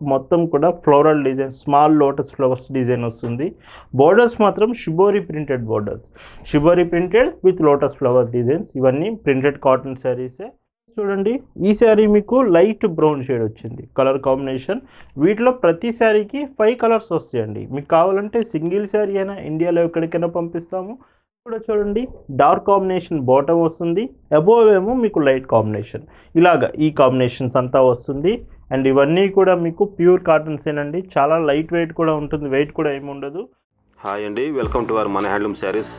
మొత్తం కూడా floral design small lotus flowers design వస్తుంది. బోర్డర్స్ మాత్రం shibori printed borders shibori printed with lotus flower designs ఇవన్నీ printed cotton శారీసే చూడండి ఈ శారీ మీకు లైట్ బ్రౌన్ షేడ్ వచ్చింది. కలర్ కాంబినేషన్ వీటిలో ప్రతి శారీకి ఫైవ్ కలర్స్ వస్తాయండి. మీకు కావాలంటే సింగిల్ శారీ అయినా ఇండియాలో ఎక్కడికైనా పంపిస్తాము. కూడా చూడండి. డార్క్ కాంబినేషన్ బాటమ్ వస్తుంది. అబోవ్ ఏమో మీకు లైట్ కాంబినేషన్ ఇలాగ ఈ కాంబినేషన్స్ అంతా వస్తుంది. అండ్ ఇవన్నీ కూడా మీకు ప్యూర్ కాటన్సేనండి చాలా లైట్ వెయిట్ కూడా ఉంటుంది. వెయిట్ కూడా ఏమి ఉండదు. హాయ్ అండి. వెల్కమ్ టు అవర్ మన హ్యాండ్లూమ్ శారీస్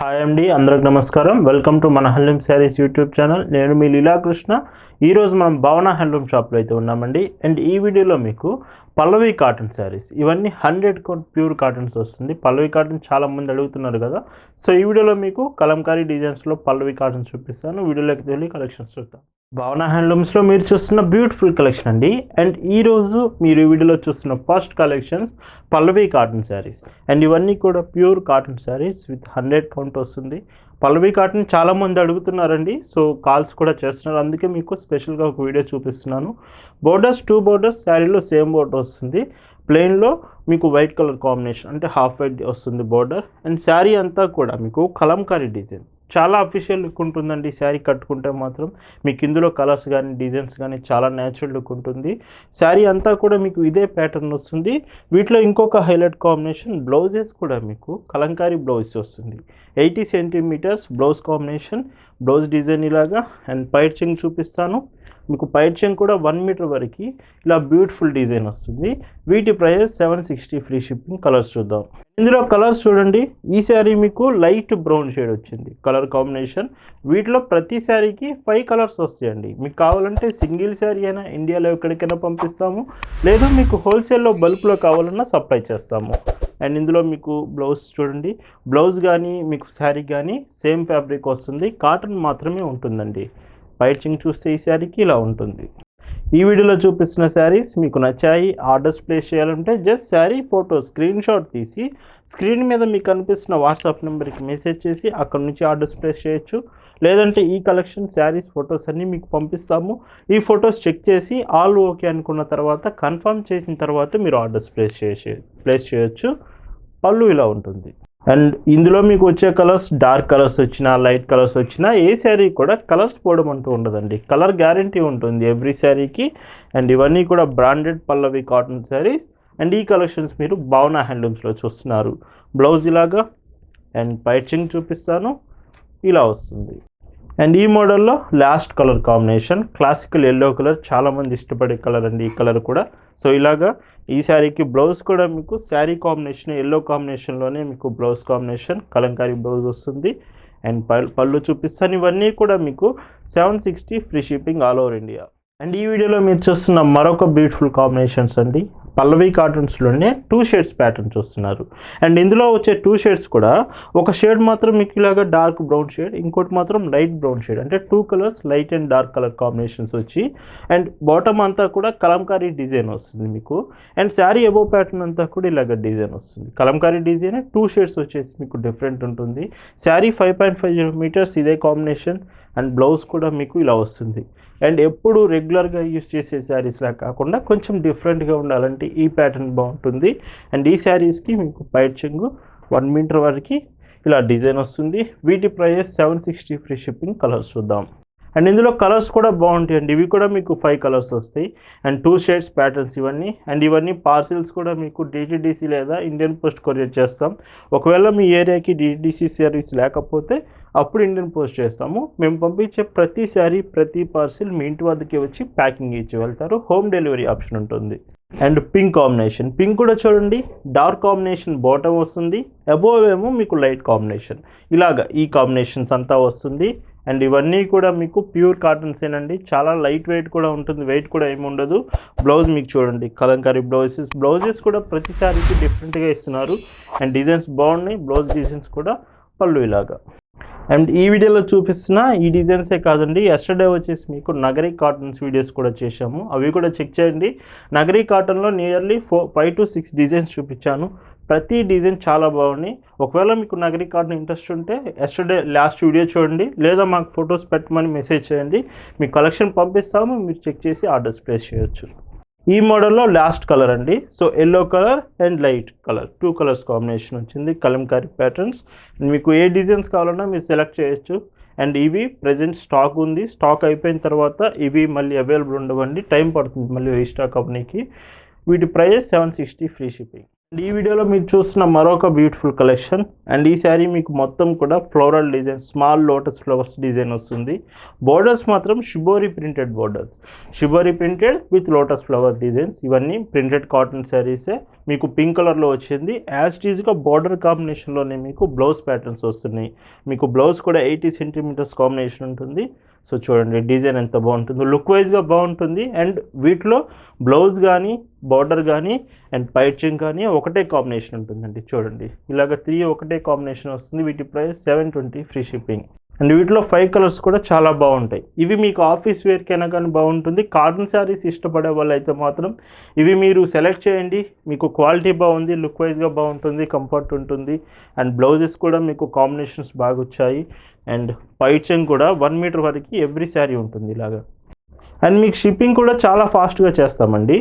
హాయ్ అండి అందరికి నమస్కారం. వెల్కమ్ టు మన హ్యాండ్లూమ్ శారీస్ యూట్యూబ్ ఛానల్ నేను మీ లీలాకృష్ణ. ఈరోజు మనం భవన హ్యాండ్లూమ్ షాప్లో అయితే ఉన్నామండి. అండ్ ఈ వీడియోలో మీకు పల్లవి కాటన్ శారీస్ ఇవన్నీ హండ్రెడ్ ప్యూర్ కాటన్స్ వస్తుంది. పల్లవి కాటన్ చాలా మంది అడుగుతున్నారు కదా. సో ఈ వీడియోలో మీకు కలంకారీ డిజైన్స్లో పల్లవి కాటన్స్ చూపిస్తాను. వీడియోలోకి వెళ్ళి కలెక్షన్స్ చూద్దాం. భావన హ్యాండ్లూమ్స్లో మీరు చూస్తున్న బ్యూటిఫుల్ కలెక్షన్ అండి. అండ్ ఈరోజు మీరు ఈ వీడియోలో చూస్తున్న first collections Pallavi cotton saris and ఇవన్నీ కూడా pure cotton saris with hundred count వస్తుంది. పల్లవి కాటన్ చాలామంది అడుగుతున్నారండి. సో కాల్స్ కూడా చేస్తున్నారు. అందుకే మీకు స్పెషల్గా ఒక వీడియో చూపిస్తున్నాను. బోర్డర్స్ టూ బోర్డర్స్ శారీలో సేమ్ బోర్డర్ వస్తుంది. ప్లెయిన్లో మీకు వైట్ కలర్ కాంబినేషన్ అంటే హాఫ్ వైట్ వస్తుంది బోర్డర్ అండ్ శారీ అంతా కూడా మీకు కలంకారీ డిజైన్ చాలా అఫీషియల్ లుక్ ఉంటుందండి. ఈ శారీ కట్టుకుంటే మాత్రం మీకు ఇందులో కలర్స్ కానీ డిజైన్స్ కానీ చాలా న్యాచురల్ లుక్ ఉంటుంది. శారీ అంతా కూడా మీకు ఇదే ప్యాటర్న్ వస్తుంది. వీటిలో ఇంకొక హైలైట్ కాంబినేషన్ బ్లౌజెస్ కూడా మీకు కలంకారీ బ్లౌజ్ వస్తుంది. Eighty centimetres blouse combination blouse design ఇలాగా. అండ్ పైచింగ్ చూపిస్తాను. మీకు పైచ్యం కూడా వన్ మీటర్ వరకు ఇలా బ్యూటిఫుల్ డిజైన్ వస్తుంది. వీటి price seven sixty free shipping colours చూద్దాం. ఇందులో కలర్స్ చూడండి. ఈ శారీ మీకు లైట్ బ్రౌన్ షేడ్ వచ్చింది. Colour combination. వీటిలో ప్రతి శారీకి ఫైవ్ కలర్స్ వస్తాయండి. మీకు కావాలంటే సింగిల్ శారీ అయినా ఇండియాలో ఎక్కడికైనా పంపిస్తాము. లేదా మీకు హోల్సేల్లో బల్క్లో కావాలన్నా సప్లై చేస్తాము. అండ్ ఇందులో మీకు బ్లౌజ్ చూడండి. బ్లౌజ్ కానీ మీకు శారీ కానీ సేమ్ ఫ్యాబ్రిక్ వస్తుంది. కాటన్ మాత్రమే ఉంటుందండి. పైచింగ్ చూస్తే ఈ శారీకి ఇలా ఉంటుంది. ఈ వీడియోలో చూపిస్తున్న శారీస్ మీకు నచ్చాయి ఆర్డర్స్ ప్లేస్ చేయాలంటే just sari photo screen shot తీసి స్క్రీన్ మీద మీకు కనిపిస్తున్న వాట్సాప్ నెంబర్కి మెసేజ్ చేసి అక్కడ నుంచి ఆర్డర్స్ ప్లేస్ చేయొచ్చు. లేదంటే ఈ కలెక్షన్ శారీస్ ఫొటోస్ అన్నీ మీకు పంపిస్తాము. ఈ ఫొటోస్ చెక్ చేసి ఆల్ ఓకే అనుకున్న తర్వాత కన్ఫర్మ్ చేసిన తర్వాత మీరు ఆర్డర్స్ ప్లేస్ చేసే ప్లేస్ చేయొచ్చు. పళ్ళు ఇలా ఉంటుంది. అండ్ ఇందులో మీకు వచ్చే కలర్స్ డార్క్ కలర్స్ వచ్చినా లైట్ కలర్స్ వచ్చినా ఏ శారీ కూడా కలర్స్ పోవడం అంటూ ఉండదండి. కలర్ గ్యారంటీ ఉంటుంది ఎవ్రీ శారీకి. అండ్ ఇవన్నీ కూడా branded Pallavi cotton saris. And ఈ కలెక్షన్స్ మీరు భావన హ్యాండ్లూమ్స్లో చూస్తున్నారు. బ్లౌజ్ ఇలాగా. అండ్ పైచింగ్ చూపిస్తాను. ఇలా వస్తుంది. అండ్ ఈ మోడల్లో last colour combination classical yellow colour చాలామంది ఇష్టపడే కలర్ అండి ఈ కలర్ కూడా. సో ఇలాగా ఈ శారీకి బ్లౌజ్ కూడా మీకు శారీ కాంబినేషన్ ఎల్లో కాంబినేషన్లోనే మీకు బ్లౌజ్ కాంబినేషన్ కలంకారీ బ్లౌజ్ వస్తుంది. అండ్ పళ్ళు చూపిస్తాను. ఇవన్నీ కూడా మీకు seven sixty free shipping all over India and ఈ వీడియోలో మీరు చూస్తున్న మరొక బ్యూటిఫుల్ కాంబినేషన్స్ అండి. పల్లవి కాటన్స్లోనే టూ షేడ్స్ ప్యాటర్న్ చూస్తున్నారు. అండ్ ఇందులో వచ్చే టూ షేడ్స్ కూడా ఒక షేడ్ మాత్రం మీకు ఇలాగా డార్క్ బ్రౌన్ షేడ్ ఇంకోటి మాత్రం లైట్ బ్రౌన్ షేడ్ అంటే two colours light and dark colour combinations వచ్చి అండ్ బాటమ్ అంతా కూడా కలంకారీ డిజైన్ వస్తుంది మీకు. అండ్ శారీ ఎబో ప్యాటర్న్ అంతా కూడా ఇలాగ డిజైన్ వస్తుంది. కలంకారీ డిజైన్ టూ షేడ్స్ వచ్చేసి మీకు డిఫరెంట్ ఉంటుంది. Sari five point five metres ఇదే కాంబినేషన్ అండ్ బ్లౌజ్ కూడా మీకు ఇలా వస్తుంది. అండ్ ఎప్పుడు రెగ్యులర్గా యూస్ చేసే శారీస్లా కాకుండా కొంచెం డిఫరెంట్గా ఉండాలంటే ఈ ప్యాటర్న్ బాగుంటుంది. అండ్ ఈ శారీస్కి మీకు పైచింగ్ వన్ మీటర్ వరకు ఇలా డిజైన్ వస్తుంది. వీటి price seven sixty free shipping colours చూద్దాం. అండ్ ఇందులో కలర్స్ కూడా బాగుంటాయి అండి ఇవి కూడా మీకు ఫైవ్ కలర్స్ వస్తాయి. అండ్ టూ షేడ్స్ ప్యాటర్న్స్ ఇవన్నీ. అండ్ ఇవన్నీ పార్సిల్స్ కూడా మీకు డిటిడిసి లేదా ఇండియన్ పోస్ట్ కొరియర్ చేస్తాం. ఒకవేళ మీ ఏరియాకి డిటిడిసి సర్వీస్ లేకపోతే అప్పుడు ఇండియన్ పోస్ట్ చేస్తాము. మేము పంపించే ప్రతి శారీ ప్రతి పార్సిల్ మీ ఇంటి వద్దకి వచ్చి ప్యాకింగ్ ఇచ్చి వెళ్తారు. హోమ్ డెలివరీ ఆప్షన్ ఉంటుంది. అండ్ పింక్ కాంబినేషన్ పింక్ కూడా చూడండి. డార్క్ కాంబినేషన్ బాటమ్ వస్తుంది. అబోవ్ ఏమో మీకు లైట్ కాంబినేషన్ ఇలాగా ఈ కాంబినేషన్స్ అంతా వస్తుంది. అండ్ ఇవన్నీ కూడా మీకు ప్యూర్ కాటన్స్ ఏనండి. చాలా లైట్ వెయిట్ కూడా ఉంటుంది. వెయిట్ కూడా ఏమి ఉండదు. బ్లౌజ్ మీకు చూడండి. కలంకారీ బ్లౌజెస్. బ్లౌజెస్ కూడా ప్రతిసారికి డిఫరెంట్గా ఇస్తున్నారు. అండ్ డిజైన్స్ బాగున్నాయి. బ్లౌజ్ డిజైన్స్ కూడా పళ్ళు ఇలాగా. అండ్ ఈ వీడియోలో చూపిస్తున్న ఈ డిజైన్సే కాదండి. ఎస్టర్డే వచ్చేసి మీకు నగరీ కాటన్స్ వీడియోస్ కూడా చేశాము. అవి కూడా చెక్ చేయండి. నగరీ కాటన్లో nearly four five to six designs చూపించాను. ప్రతి డిజైన్ చాలా బాగున్నాయి. ఒకవేళ మీకు నగరి కార్డు ఇంట్రెస్ట్ ఉంటే ఎస్టర్డే లాస్ట్ వీడియో చూడండి. లేదా మాకు ఫొటోస్ పెట్టమని మెసేజ్ చేయండి. మీ కలెక్షన్ పంపిస్తాము. మీరు చెక్ చేసి ఆర్డర్స్ ప్లేస్ చేయొచ్చు. ఈ మోడల్లో లాస్ట్ కలర్ అండి. So yellow colour and light colour. Two colours combination వచ్చింది. కలంకారీ ప్యాటర్న్స్. మీకు ఏ డిజైన్స్ కావాలన్నా మీరు సెలెక్ట్ చేయొచ్చు. అండ్ ఇవి ప్రజెంట్ స్టాక్ ఉంది. స్టాక్ అయిపోయిన తర్వాత ఇవి మళ్ళీ అవైలబుల్ ఉండవండి. టైం పడుతుంది మళ్ళీ రీస్టాక్ అవ్వడానికి వీటి price seven sixty free shipping. And ఈ వీడియోలో మీరు చూస్తున్న మరొక బ్యూటిఫుల్ కలెక్షన్ అండ్ ఈ శారీ మీకు మొత్తం కూడా floral design small lotus flowers design వస్తుంది. బోర్డర్స్ మాత్రం shibori printed borders shibori printed with lotus flower designs ఇవన్నీ ప్రింటెడ్ కాటన్ శారీసే మీకు పింక్ కలర్లో వచ్చింది. యాజ్ టీజ్గా బార్డర్ కాంబినేషన్లోనే మీకు బ్లౌజ్ ప్యాటర్న్స్ వస్తున్నాయి. మీకు బ్లౌజ్ కూడా ఎయిటీ సెంటీమీటర్స్ కాంబినేషన్ ఉంటుంది. సో చూడండి డిజైన్ ఎంత బాగుంటుందో. లుక్ వైజ్గా బాగుంటుంది. అండ్ వీటిలో బ్లౌజ్ కానీ బార్డర్ కానీ అండ్ పైచింగ్ కానీ ఒకటే కాంబినేషన్ ఉంటుందండి. చూడండి ఇలాగ త్రీ ఒకటే కాంబినేషన్ వస్తుంది. వీటి price seven twenty free shipping and వీటిలో ఫైవ్ కలర్స్ కూడా చాలా బాగుంటాయి. ఇవి మీకు ఆఫీస్ వేర్కైనా కానీ బాగుంటుంది. కాటన్ శారీస్ ఇష్టపడే వాళ్ళు అయితే మాత్రం ఇవి మీరు సెలెక్ట్ చేయండి. మీకు క్వాలిటీ బాగుంది లుక్ వైజ్గా బాగుంటుంది కంఫర్ట్ ఉంటుంది. అండ్ బ్లౌజెస్ కూడా మీకు కాంబినేషన్స్ బాగా వచ్చాయి అండ్ పైచెంగ్ కూడా వన్ మీటర్ వరకు ఎవ్రీ శారీ ఉంటుంది ఇలాగా. అండ్ మీకు షిప్పింగ్ కూడా చాలా ఫాస్ట్గా చేస్తామండి.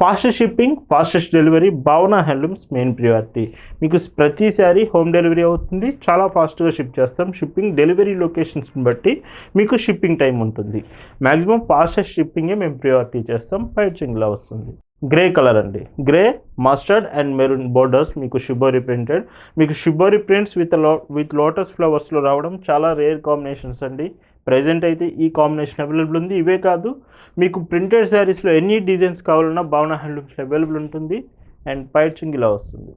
Fast shipping fastest delivery Bhavana handlooms main priority మీకు ప్రతి హోమ్ డెలివరీ అవుతుంది చాలా ఫాస్ట్గా షిప్ చేస్తాం. షిప్పింగ్ డెలివరీ లొకేషన్స్ని బట్టి మీకు షిప్పింగ్ టైం ఉంటుంది. మ్యాక్సిమం ఫాస్టెస్ట్ షిప్పింగే మేము ప్రియారిటీ చేస్తాం పైచింగ్లా వస్తుంది. గ్రే కలర్ అండి. Grey mustard and maroon borders మీకు షుబోరి ప్రింటెడ్ మీకు షుబోరి ప్రింట్స్ విత్లో విత్ లోటస్ ఫ్లవర్స్లో రావడం చాలా రేర్ కాంబినేషన్స్ అండి. ప్రజెంట్ అయితే ఈ కాంబినేషన్ అవైలబుల్ ఉంది. ఇవే కాదు మీకు ప్రింటెడ్ శారీస్లో ఎన్ని డిజైన్స్ కావాలన్నా భావన హ్యాండ్లూమ్స్లో అవైలబుల్ ఉంటుంది. అండ్ పైట్ ఇలా వస్తుంది.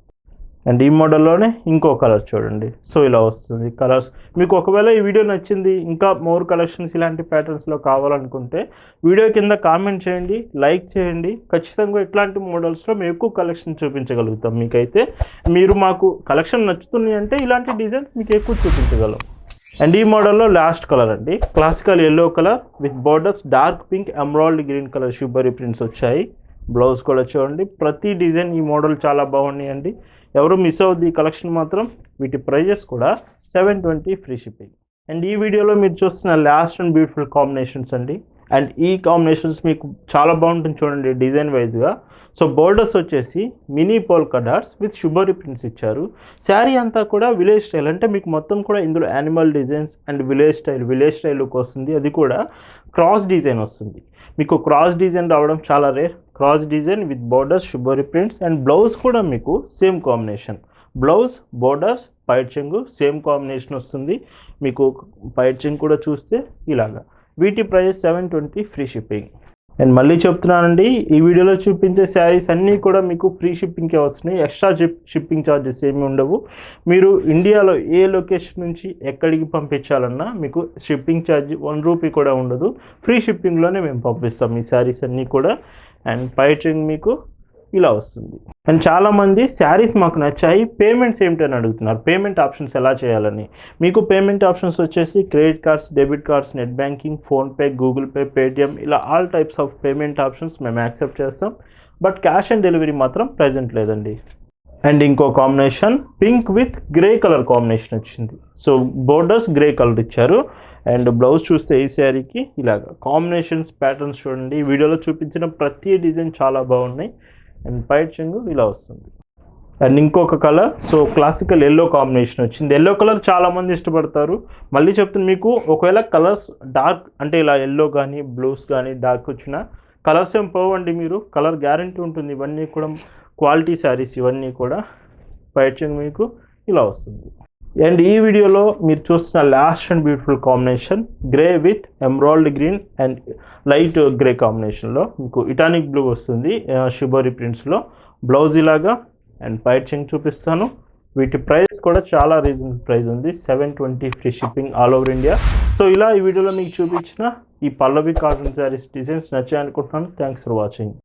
అండ్ ఈ మోడల్లోనే ఇంకో కలర్ చూడండి. సో ఇలా వస్తుంది కలర్స్. మీకు ఒకవేళ ఈ వీడియో నచ్చింది ఇంకా మోర్ కలెక్షన్స్ ఇలాంటి ప్యాటర్న్స్లో కావాలనుకుంటే వీడియో కింద కామెంట్ చేయండి లైక్ చేయండి. ఖచ్చితంగా ఇట్లాంటి మోడల్స్లో మేము ఎక్కువ కలెక్షన్ చూపించగలుగుతాం. మీకైతే మీరు మాకు కలెక్షన్ నచ్చుతున్నాయి అంటే ఇలాంటి డిజైన్స్ మీకు ఎక్కువ చూపించగలం. అండ్ ఈ మోడల్లో లాస్ట్ కలర్ అండి. Classical yellow colour with borders dark pink emerald green colour. Shibori prints వచ్చాయి. బ్లౌజ్ కూడా చూడండి. ప్రతి డిజైన్ ఈ మోడల్ చాలా బాగున్నాయండి. ఎవరు మిస్ అవుద్ది ఈ కలెక్షన్ మాత్రం వీటి ప్రైజెస్ కూడా seven twenty free shipping and ఈ వీడియోలో మీరు చూస్తున్న లాస్ట్ అండ్ బ్యూటిఫుల్ కాంబినేషన్స్ అండి. అండ్ ఈ కాంబినేషన్స్ మీకు చాలా బాగుంటుంది చూడండి డిజైన్ వైజ్గా సో బోర్డర్స్ వచ్చేసి mini polka dots with shibori prints ఇచ్చారు. శారీ అంతా కూడా విలేజ్ స్టైల్ అంటే మీకు మొత్తం కూడా ఇందులో animal designs and village style village style look వస్తుంది. అది కూడా క్రాస్ డిజైన్ వస్తుంది. మీకు క్రాస్ డిజైన్ రావడం చాలా rare cross design with borders షుబరీ prints and blouse కూడా మీకు సేమ్ కాంబినేషన్ బ్లౌజ్ బోర్డర్స్ పైట్ చెంగు సేమ్ కాంబినేషన్ వస్తుంది. మీకు పైట్ చెంగు కూడా చూస్తే ఇలాగా. వీటి price seven twenty free shipping నేను మళ్ళీ చెప్తున్నానండి ఈ వీడియోలో చూపించే శారీస్ అన్నీ కూడా మీకు ఫ్రీ షిప్పింగ్కే వస్తున్నాయి. ఎక్స్ట్రా షిప్ షిప్పింగ్ ఛార్జెస్ ఏమి ఉండవు. మీరు ఇండియాలో ఏ లొకేషన్ నుంచి ఎక్కడికి పంపించాలన్నా మీకు షిప్పింగ్ ఛార్జ్ వన్ రూపీ కూడా ఉండదు. ఫ్రీ షిప్పింగ్లోనే మేము పంపిస్తాం ఈ శారీస్ అన్నీ కూడా. అండ్ పైచింగ్ మీకు ఇలా వస్తుంది. అండ్ చాలామంది శారీస్ మాకు నచ్చాయి. పేమెంట్స్ ఏమిటని అడుగుతున్నారు. పేమెంట్ ఆప్షన్స్ ఎలా చేయాలని? మీకు పేమెంట్ ఆప్షన్స్ వచ్చేసి credit cards debit cards net banking PhonePe Google Pay Paytm ఇలా all types of payment options మేము యాక్సెప్ట్ చేస్తాం. బట్ క్యాష్ ఆన్ డెలివరీ మాత్రం ప్రజెంట్ లేదండి. అండ్ ఇంకో combination pink with grey colour combination వచ్చింది. సో బోర్డర్స్ గ్రే కలర్ ఇచ్చారు. And blouse చూస్తే ఈ శారీకి ఇలాగ కాంబినేషన్స్ ప్యాటర్న్స్ చూడండి. వీడియోలో చూపించిన ప్రతి డిజైన్ చాలా బాగున్నాయి. అండ్ పైట్ చెంగు ఇలా వస్తుంది. అండ్ ఇంకొక colour so classical yellow combination వచ్చింది. ఎల్లో కలర్ చాలామంది ఇష్టపడతారు. మళ్ళీ చెప్తాను మీకు ఒకవేళ కలర్స్ డార్క్ అంటే ఇలా ఎల్లో కానీ బ్లూస్ కానీ డార్క్ వచ్చిన కలర్స్ ఏం పోవండి మీరు. కలర్ గ్యారంటీ ఉంటుంది. ఇవన్నీ కూడా క్వాలిటీ శారీస్ ఇవన్నీ కూడా పైచింగ్ మీకు ఇలా వస్తుంది. అండ్ ఈ వీడియోలో మీరు చూస్తున్న last and beautiful combination grey with emerald green and light grey కాంబినేషన్లో మీకు ఇటానిక్ బ్లూ వస్తుంది. షుబరి ప్రింట్స్లో బ్లౌజ్ ఇలాగా అండ్ పైచింగ్ చూపిస్తాను. వీటి ప్రైస్ కూడా చాలా రీజనబుల్ ప్రైస్ ఉంది. Seven twenty free shipping all over India so ఇలా ఈ వీడియోలో మీకు చూపించిన ఈ Pallavi cotton saris designs నచ్చాయనుకుంటున్నాను. Thanks for watching